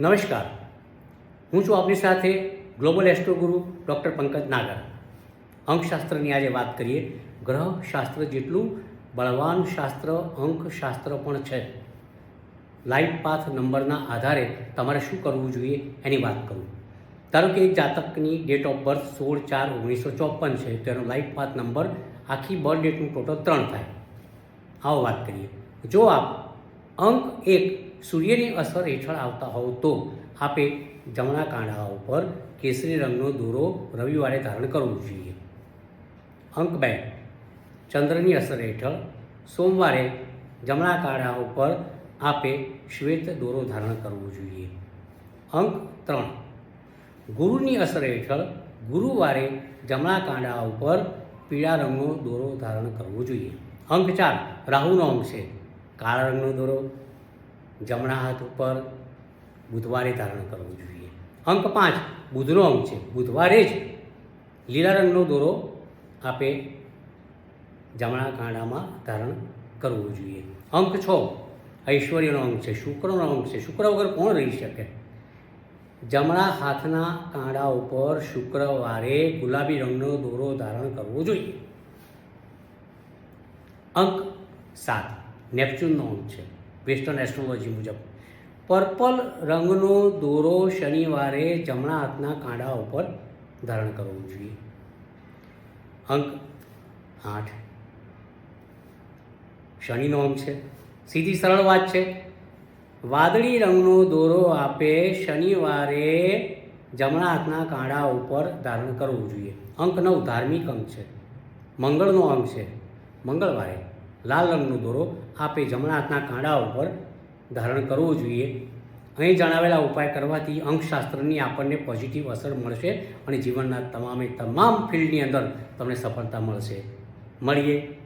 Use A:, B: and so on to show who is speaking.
A: નમસ્કાર. હું છું આપની સાથે global astro guru doctor Pankaj Nagar. અંકશાસ્ત્રની આજે વાત કરીએ. ગ્રહશાસ્ત્ર જેટલું બળવાન શાસ્ત્ર, અંકશાસ્ત્ર પણ છે. લાઈફ પાથ નંબરના આધારે તમારે શું કરવું જોઈએ એની વાત કરું. ધારો કે જાતકની ડેટ ઓફ બર્થ સોળ ચાર ઓગણીસો ચોપન છે, તેનો લાઈફ પાથ નંબર આખી બર્થ ડેટનું ટોટલ ત્રણ થાય. આવો વાત કરીએ. જો આપ અંક એક સૂર્યની અસર હેઠળ આવતા હોવ તો આપે જમણા કાંડા ઉપર કેસરી રંગનો દોરો રવિવારે ધારણ કરવો જોઈએ. અંક બે. ચંદ્રની અસર હેઠળ સોમવારે જમણા કાંડા ઉપર આપે શ્વેત દોરો ધારણ કરવો જોઈએ. અંક ત્રણ. ગુરુની અસર હેઠળ ગુરુવારે જમણા કાંડા ઉપર પીળા રંગનો દોરો ધારણ કરવો જોઈએ. અંક ચાર. રાહુનો અંક છે. કાળા રંગનો દોરો જમણા હાથ ઉપર બુધવારે ધારણ કરવો જોઈએ. અંક પાંચ, બુધનો અંક છે. બુધવારે જ લીલા રંગનો દોરો આપે જમણા કાંડામાં ધારણ કરવો જોઈએ. અંક છ, ઐશ્વર્યનો અંક છે. શુક્રનો અંક છે. શુક્ર વગર કોણ રહી શકે? જમણા હાથના કાંડા ઉપર શુક્રવારે ગુલાબી રંગનો દોરો ધારણ કરવો જોઈએ. અંક સાત, નેપચ્યુનનો અંક છે. વેસ્ટર્ન એસ્ટ્રોલોજી મુજબ. પર્પલ રંગનો દોરો શનિવારે જમણા હાથના કાંડા ઉપર ધારણ કરવો જોઈએ. અંક આઠ. શનિનો અંક છે. સીધી સરળ વાત છે. વાદળી રંગનો દોરો આપે શનિવારે જમણા હાથના કાંડા ઉપર ધારણ કરવું જોઈએ. અંક નવ ધાર્મિક અંક છે. મંગળનો અંક છે. મંગળવારે લાલ રંગનો દોરો આપે જમણા હાથના કાંડા ઉપર ધારણ કરવો જોઈએ. અહીં જણાવેલા ઉપાય કરવાથી અંકશાસ્ત્રની આપણને પોઝિટિવ અસર મળશે અને જીવનના તમામે તમામ ફિલ્ડની અંદર તમને સફળતા મળશે. મળીએ.